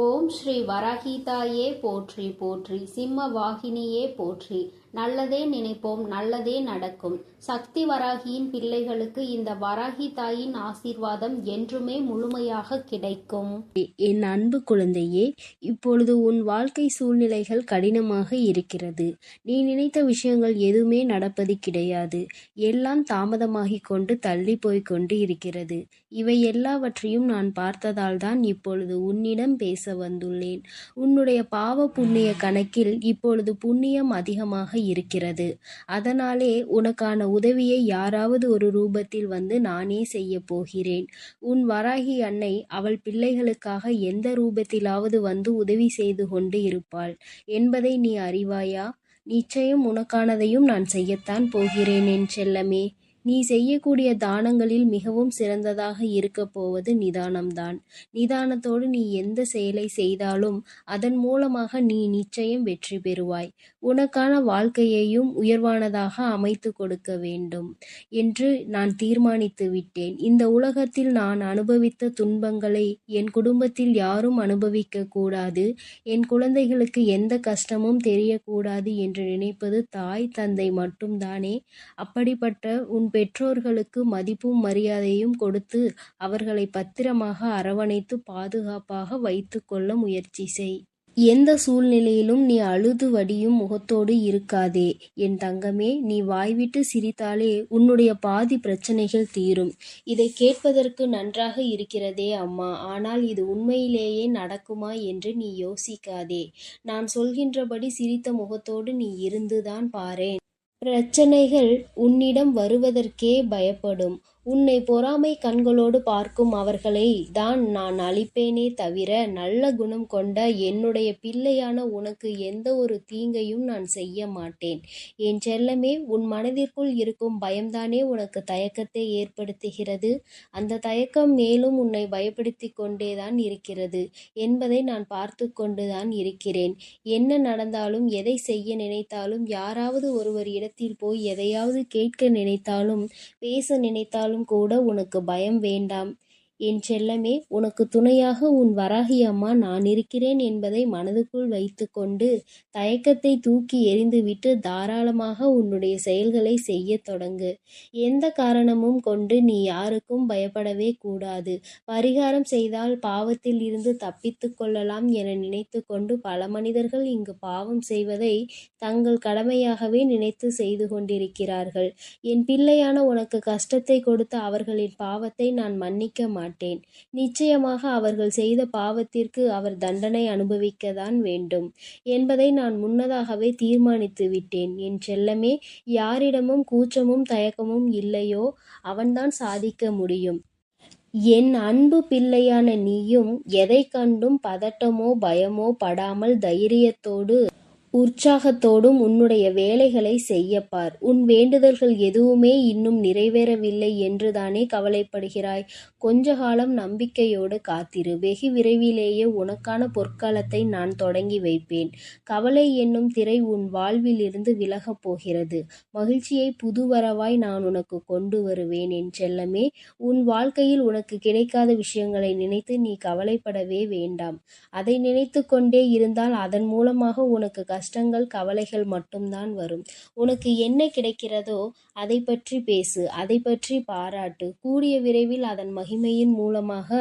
ஓம் ஸ்ரீ வரஹீதாயே போற்றி போற்றி சிம்ம வாகினியே போற்றி. நல்லதே நினைப்போம் நல்லதே நடக்கும். சக்தி வராகியின் பிள்ளைகளுக்கு இந்த வராகி தாயின் ஆசீர்வாதம் என்றுமே முழுமையாக கிடைக்கும். என் அன்பு குழந்தையே இப்பொழுது உன் வாழ்க்கை சூழ்நிலைகள் கடினமாக இருக்கிறது. நீ நினைத்த விஷயங்கள் எதுவுமே நடப்பது கிடையாது. எல்லாம் தாமதமாகிக் கொண்டு தள்ளி போய்க் கொண்டு இருக்கிறது. இவை எல்லாவற்றையும் நான் பார்த்ததால் தான் இப்பொழுது உன்னிடம் பேச வந்துள்ளேன். உன்னுடைய பாவ புண்ணிய கணக்கில் இப்பொழுது புண்ணியம் அதிகமாக இருக்கிறது. அதனாலே உனக்கான உதவியை யாராவது ஒரு ரூபத்தில் வந்து நானே செய்ய போகிறேன். உன் வராகி அன்னை அவள் பிள்ளைகளுக்காக எந்த ரூபத்திலாவது வந்து உதவி செய்து கொண்டு இருப்பாள். என்பதை நீ அறிவாயா? நிச்சயம் உனக்கானதையும் நான் செய்யத்தான் போகிறேன் என் செல்லமே. நீ செய்யக்கூடிய தானங்களில் மிகவும் சிறந்ததாக இருக்கப் போவது நிதானம்தான். நிதானத்தோடு நீ எந்த செயலை செய்தாலும் அதன் மூலமாக நீ நிச்சயம் வெற்றி பெறுவாய். உனக்கான வாழ்க்கையையும் உயர்வானதாக அமைத்து கொடுக்க வேண்டும் என்று நான் தீர்மானித்து விட்டேன். இந்த உலகத்தில் நான் அனுபவித்த துன்பங்களை என் குடும்பத்தில் யாரும் அனுபவிக்க கூடாது. என் குழந்தைகளுக்கு எந்த கஷ்டமும் தெரியக்கூடாது என்று நினைப்பது தாய் தந்தை மட்டும்தானே? அப்படிப்பட்ட உன் பெற்றோர்களுக்கு மதிப்பும் மரியாதையும் கொடுத்து அவர்களை பத்திரமாக அரவணைத்து பாதுகாப்பாக வைத்துக்கொள்ள முயற்சி செய். எந்த சூழ்நிலையிலும் நீ அழுது வடியும் முகத்தோடு இருக்காதே. என் தங்கமே நீ வாய்விட்டு சிரித்தாலே உன்னுடைய பாதி பிரச்சனைகள் தீரும். இதை கேட்பதற்கு நன்றாக இருக்கிறதே அம்மா. ஆனால் இது உண்மையிலேயே நடக்குமா என்று நீ யோசிக்காதே. நான் சொல்கின்றபடி சிரித்த முகத்தோடு நீ இருந்துதான் பாரேன். பிரச்சனைகள் உன்னிடம் வருவதற்கே பயப்படும். உன்னை பொறாமை கண்களோடு பார்க்கும் அவர்களை தான் நான் அழிப்பேனே தவிர நல்ல குணம் கொண்ட என்னுடைய பிள்ளையான உனக்கு எந்த ஒரு தீங்கையும் நான் செய்ய மாட்டேன். என் செல்லமே உன் மனதிற்குள் இருக்கும் பயம்தானே உனக்கு தயக்கத்தை ஏற்படுத்துகிறது? அந்த தயக்கம் மேலும் உன்னை பயப்படுத்தி கொண்டேதான் இருக்கிறது என்பதை நான் பார்த்து கொண்டுதான் இருக்கிறேன். என்ன நடந்தாலும் எதை செய்ய நினைத்தாலும் யாராவது ஒருவர் இடத்தில் போய் எதையாவது கேட்க நினைத்தாலும் பேச நினைத்தாலும் கூட உனக்கு பயம் வேண்டாம். என் செல்லமே உனக்கு துணையாக உன் வராகி அம்மா நான் இருக்கிறேன் என்பதை மனதுக்குள் வைத்துக்கொண்டு தயக்கத்தை தூக்கி எறிந்துவிட்டு தாராளமாக உன்னுடைய செயல்களை செய்ய தொடங்கு. எந்த காரணமும் கொண்டு நீ யாருக்கும் பயப்படவே கூடாது. பரிகாரம் செய்தால் பாவத்தில் இருந்து தப்பித்து கொள்ளலாம் என நினைத்து கொண்டு பல மனிதர்கள் இங்கு பாவம் செய்வதை தங்கள் கடமையாகவே நினைத்து செய்து கொண்டிருக்கிறார்கள். என் பிள்ளையான உனக்கு கஷ்டத்தை கொடுத்த அவர்களின் பாவத்தை நான் மன்னிக்க மாட்டேன். நிச்சயமாக அவர்கள் செய்த பாவத்திற்கு அவர் தண்டனை அனுபவிக்கத்தான் வேண்டும். என்பதை நான் முன்னதாகவே தீர்மானித்து விட்டேன். என் செல்லமே யாரிடமும் கூச்சமும் தயக்கமும் இல்லையோ அவன்தான் சாதிக்க முடியும். என் அன்பு பிள்ளையான நீயும் எதை கண்டும் பதட்டமோ பயமோ படாமல் தைரியத்தோடு உற்சாகத்தோடும் உன்னுடைய வேலைகளை செய்யப்பார். உன் வேண்டுதல்கள் எதுவுமே இன்னும் நிறைவேறவில்லை என்றுதானே கவலைப்படுகிறாய். கொஞ்ச காலம் நம்பிக்கையோடு காத்திரு. வெகு விரைவிலேயே உனக்கான பொற்காலத்தை நான் தொடங்கி வைப்பேன். கவலை என்னும் திரை உன் வாழ்விலிருந்து விலகப் போகிறது. மகிழ்ச்சியை புதுவரவாய் நான் உனக்கு கொண்டு வருவேன் என் செல்லமே. உன் வாழ்க்கையில் உனக்கு கிடைக்காத விஷயங்களை நினைத்து நீ கவலைப்படவே வேண்டாம். அதை நினைத்து கொண்டே இருந்தால் அதன் மூலமாக உனக்கு கஷ்டங்கள் கவலைகள் மட்டும்தான் வரும். உனக்கு என்ன கிடைக்கிறதோ அதை பற்றி பேசு அதை பற்றி பாராட்டு. கூடிய விரைவில் அதன் மகிமையின் மூலமாக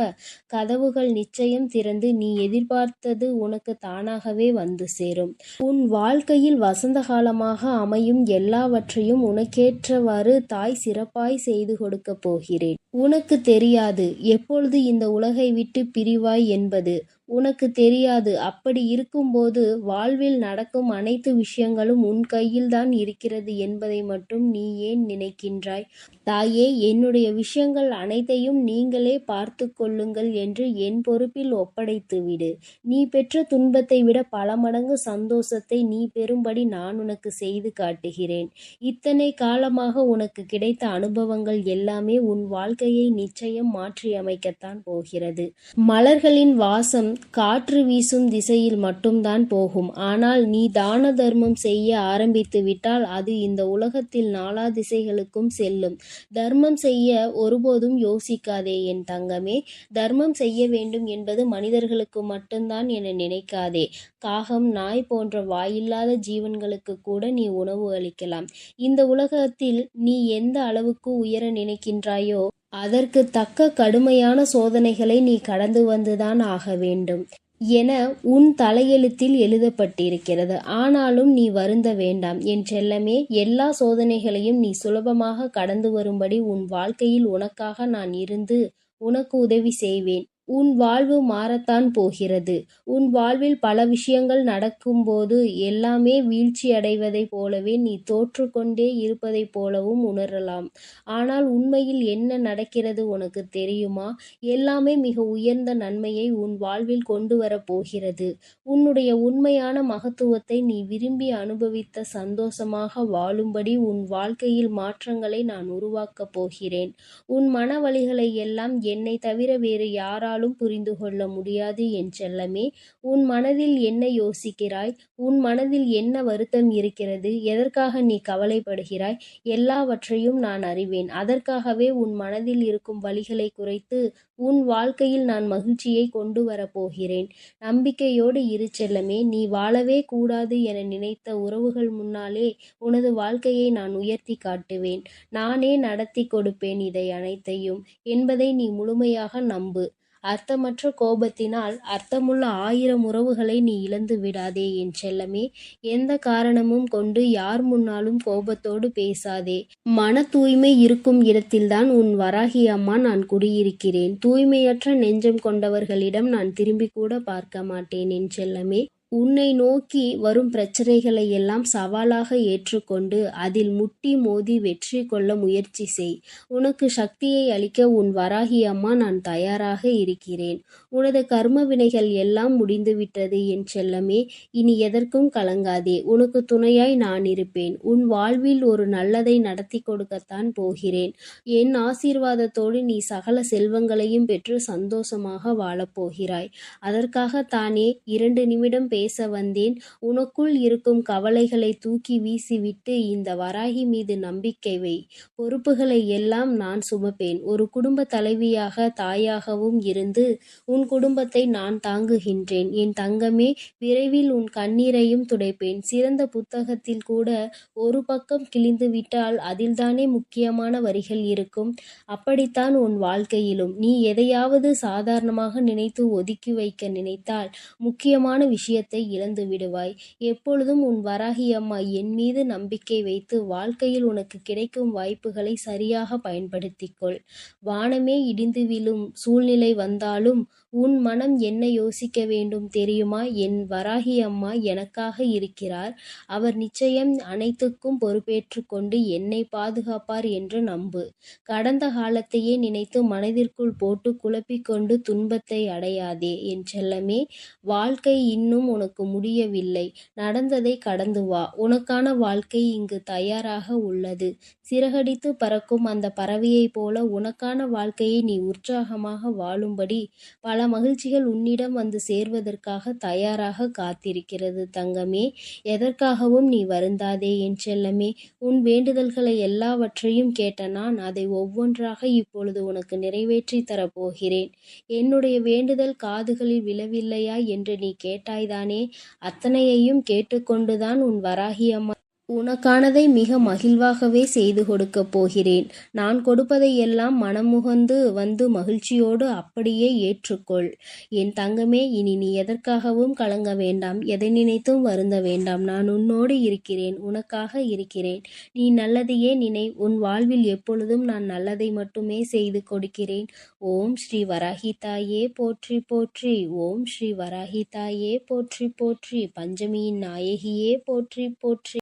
கதவுகள் நிச்சயம் திறந்து நீ எதிர்பார்த்தது உனக்கு தானாகவே வந்து சேரும். உன் வாழ்க்கையில் வசந்த காலமாக அமையும் எல்லாவற்றையும் உனக்கேற்றவாறு தாய் சிறப்பாய் செய்து கொடுக்க போகிறேன். உனக்கு தெரியாது எப்பொழுது இந்த உலகை விட்டு பிரிவாய் என்பது. உனக்கு தெரியாது. அப்படி இருக்கும்போது வாழ்வில் நடக்கும் அனைத்து விஷயங்களும் உன் கையில்தான் இருக்கிறது என்பதை மட்டும் நீ ஏன் நினைக்கின்றாய்? தாயே என்னுடைய விஷயங்கள் அனைத்தையும் நீங்களே பார்த்து கொள்ளுங்கள் என்று என் பொறுப்பில் ஒப்படைத்து விடு. நீ பெற்ற துன்பத்தை விட பல மடங்கு சந்தோஷத்தை நீ பெறும்படி நான் உனக்கு செய்து காட்டுகிறேன். இத்தனை காலமாக உனக்கு கிடைத்த அனுபவங்கள் எல்லாமே உன் வாழ்க்கையை நிச்சயம் மாற்றியமைக்கத்தான் போகிறது. மலர்களின் வாசம் காற்று வீசும் திசையில் மட்டும்தான் போகும். ஆனால் நீ தான தர்மம் செய்ய ஆரம்பித்து விட்டால் அது இந்த உலகத்தில் நாலா திசைகளுக்கும் செல்லும். தர்மம் செய்ய ஒருபோதும் யோசிக்காதே என் தங்கமே. தர்மம் செய்ய வேண்டும் என்பது மனிதர்களுக்கு மட்டும்தான் என நினைக்காதே. காகம் நாய் போன்ற வாயில்லாத ஜீவன்களுக்கு கூட நீ உணவு அளிக்கலாம். இந்த உலகத்தில் நீ எந்த அளவுக்கு உயர நினைக்கின்றாயோ அதற்கு தக்க கடுமையான சோதனைகளை நீ கடந்து வந்துதான் ஆக வேண்டும் என உன் தலையெழுத்தில் எழுதப்பட்டிருக்கிறது. ஆனாலும் நீ வருந்த வேண்டாம். என் செல்லமே எல்லா சோதனைகளையும் நீ சுலபமாக கடந்து வரும்படி உன் வாழ்க்கையில் உனக்காக நான் இருந்து உனக்கு உதவி செய்வேன். உன் வாழ்வு மாறத்தான் போகிறது. உன் வாழ்வில் பல விஷயங்கள் நடக்கும்போது எல்லாமே வீழ்ச்சி அடைவதைப் போலவே நீ தோற்றுக்கொண்டே இருப்பதைப் போலவும் உணரலாம். ஆனால் உண்மையில் என்ன நடக்கிறது உனக்கு தெரியுமா? எல்லாமே மிக உயர்ந்த நன்மையை உன் வாழ்வில் கொண்டு வரப் போகிறது. உன்னுடைய உண்மையான மகத்துவத்தை நீ விரும்பி அனுபவித்த சந்தோஷமாக வாழும்படி உன் வாழ்க்கையில் மாற்றங்களை நான் உருவாக்கப் போகிறேன். உன் மன வழிகளை எல்லாம் என்னை தவிர வேறு யாராலும் புரிந்து கொள்ள முடியாது என் செல்லமே. உன் மனதில் என்ன யோசிக்கிறாய்? உன் மனதில் என்ன வருத்தம் இருக்கிறது? எதற்காக நீ கவலைப்படுகிறாய்? எல்லாவற்றையும் நான் அறிவேன். அதற்காகவே உன் மனதில் இருக்கும் வழிகளை குறைத்து உன் வாழ்க்கையில் நான் மகிழ்ச்சியை கொண்டு வரப் போகிறேன். நம்பிக்கையோடு இரு செல்லமே. நீ வாழவே கூடாது என நினைத்த உறவுகள் முன்னாலே உனது வாழ்க்கையை நான் உயர்த்தி காட்டுவேன். நானே நடத்தி கொடுப்பேன் இதை அனைத்தையும். என்பதை நீ முழுமையாக நம்பு. அர்த்தமற்ற கோபத்தினால் அர்த்தமுள்ள ஆயிரம் உறவுகளை நீ இழந்து விடாதே என் செல்லமே. எந்த காரணமும் கொண்டு யார் முன்னாலும் கோபத்தோடு பேசாதே. மன தூய்மை இருக்கும் இடத்தில்தான் உன் வராகி அம்மா நான் குடியிருக்கிறேன். தூய்மையற்ற நெஞ்சம் கொண்டவர்களிடம் நான் திரும்பி கூட பார்க்க மாட்டேன் என் செல்லமே. உன்னை நோக்கி வரும் பிரச்சனைகளை எல்லாம் சவாலாக ஏற்றுக்கொண்டு அதில் முட்டி மோதி வெற்றி கொள்ள முயற்சி செய். உனக்கு சக்தியை அளிக்க உன் வராகி அம்மா நான் தயாராக இருக்கிறேன். உனது கர்ம வினைகள் எல்லாம் முடிந்துவிட்டது என் செல்லமே இனி எதற்கும் கலங்காதே. உனக்கு துணையாய் நான் இருப்பேன். உன் வாழ்வில் ஒரு நல்லதை நடத்தி கொடுக்கத்தான் போகிறேன். என் ஆசீர்வாதத்தோடு நீ சகல செல்வங்களையும் பெற்று சந்தோஷமாக வாழப்போகிறாய். அதற்காக தானே இரண்டு நிமிடம் பேச வந்தேன். உனக்குள் இருக்கும் கவலைகளை தூக்கி வீசிவிட்டு இந்த வராகி மீது நம்பிக்கை வை. பொறுப்புகளை எல்லாம் நான் சுமப்பேன். ஒரு குடும்ப தலைவியாக தாயாகவும் இருந்து உன் குடும்பத்தை நான் தாங்குகின்றேன். என் தங்கமே விரைவில் உன் கண்ணீரையும் துடைப்பேன். சிறந்த புத்தகத்தில் கூட ஒரு பக்கம் கிழிந்து விட்டால் அதில்தானே முக்கியமான வரிகள் இருக்கும். அப்படித்தான் உன் வாழ்க்கையிலும். நீ எதையாவது சாதாரணமாக நினைத்து ஒதுக்கி வைக்க நினைத்தால் முக்கியமான விஷயத்தை இழந்து விடுவாய். எப்பொழுதும் உன் வராகி அம்மா என் மீது நம்பிக்கை வைத்து வாழ்க்கையில் உனக்கு கிடைக்கும் வாய்ப்புகளை சரியாக பயன்படுத்திக்கொள். வானமே இடிந்து விழும் சூழ்நிலை வந்தாலும் உன் மனம் என்ன யோசிக்க வேண்டும் தெரியுமா? என் வராகி அம்மா எனக்காக இருக்கிறார். அவர் நிச்சயம் அனைத்துக்கும் பொறுப்பேற்று கொண்டு என்னை பாதுகாப்பார் என்று நம்பு. கடந்த காலத்தையே நினைத்து மனதிற்குள் போட்டு குழப்பிக்கொண்டு துன்பத்தை அடையாதே. என் செல்லமே வாழ்க்கை இன்னும் உனக்கு முடியவில்லை. நடந்ததை கடந்து வா. உனக்கான வாழ்க்கை இங்கு தயாராக உள்ளது. சிறகடித்து பறக்கும் அந்த பறவையைப் போல உனக்கான வாழ்க்கையை நீ உற்சாகமாக வாழும்படி பல மகிழ்ச்சிகள் உன்னிடம் வந்து சேர்வதற்காக தயாராக காத்திருக்கிறது தங்கமே. எதற்காகவும் நீ வருந்தாதே என் செல்லமே. உன் வேண்டுதல்களை எல்லாவற்றையும் கேட்ட நான் அதை ஒவ்வொன்றாக இப்பொழுது உனக்கு நிறைவேற்றி தரப்போகிறேன். என்னுடைய வேண்டுதல் காதுகளில் விழவில்லையா என்று நீ கேட்டாய்தானே. அத்தனையையும் கேட்டுக்கொண்டுதான் உன் வராகியம்மா உனக்கானதை மிக மகிழ்வாகவே செய்து கொடுக்கப் போகிறேன். நான் கொடுப்பதை எல்லாம் மனமுகந்து வந்து மகிழ்ச்சியோடு அப்படியே ஏற்றுக்கொள். என் தங்கமே இனி நீ எதற்காகவும் கலங்க வேண்டாம். எதை நினைத்தும் வருந்த வேண்டாம். நான் உன்னோடு இருக்கிறேன். உனக்காக இருக்கிறேன். நீ நல்லதையே நினை உன் வாழ்வில் எப்பொழுதும் நான் நல்லதை மட்டுமே செய்து கொடுக்கிறேன். ஓம் ஸ்ரீ வராகி தாயே போற்றி போற்றி. ஓம் ஸ்ரீ வராகி தாயே போற்றி போற்றி. பஞ்சமியின் நாயகியே போற்றி போற்றி.